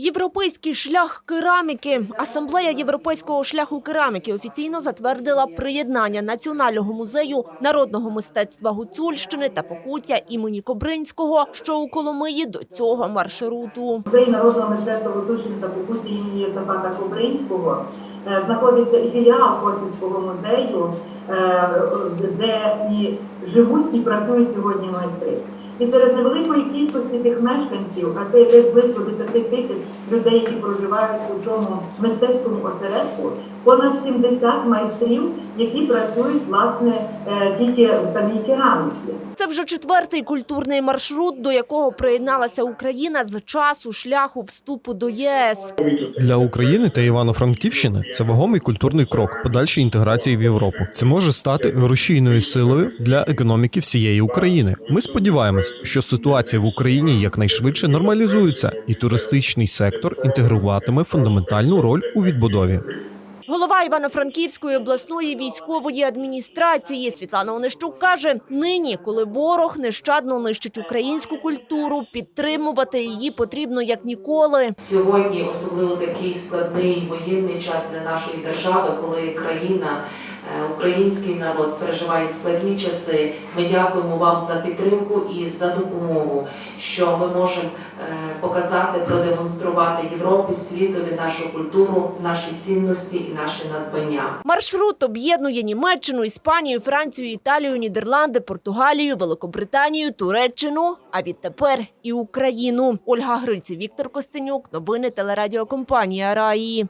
Європейський шлях кераміки. Асамблея європейського шляху кераміки офіційно затвердила приєднання Національного музею народного мистецтва Гуцульщини та Покуття імені Кобринського, що у Коломиї до цього маршруту. Музей народного мистецтва Гуцульщини та Покуті імені Єсафата Кобринського е, знаходиться і філіал Косівського музею, е, де і живуть і працюють сьогодні майстри. І серед невеликої кількості тих мешканців, а це десь близько 10 тисяч людей, які проживають у цьому мистецькому осередку, понад 70 майстрів, які працюють власне е, тільки в самій кераміці. Це вже четвертий культурний маршрут, до якого приєдналася Україна з часу шляху вступу до ЄС. Для України та Івано-Франківщини це вагомий культурний крок подальшої інтеграції в Європу. Це може стати рушійною силою для економіки всієї України. Ми сподіваємось, що ситуація в Україні якнайшвидше нормалізується, і туристичний сектор інтегруватиме фундаментальну роль у відбудові. Голова Івано-Франківської обласної військової адміністрації Світлана Онищук каже: нині, коли ворог нещадно нищить українську культуру, підтримувати її потрібно як ніколи. Сьогодні особливо такий складний воєнний час для нашої держави, коли країна, український народ переживає складні часи. Ми дякуємо вам за підтримку і за допомогу, що ми можемо е, показати, продемонструвати Європі, світові нашу культуру, наші цінності і наші надбання. Маршрут об'єднує Німеччину, Іспанію, Францію, Італію, Нідерланди, Португалію, Великобританію, Туреччину, а відтепер і Україну. Ольга Грильці, Віктор Костенюк. Новини телерадіокомпанія Раї.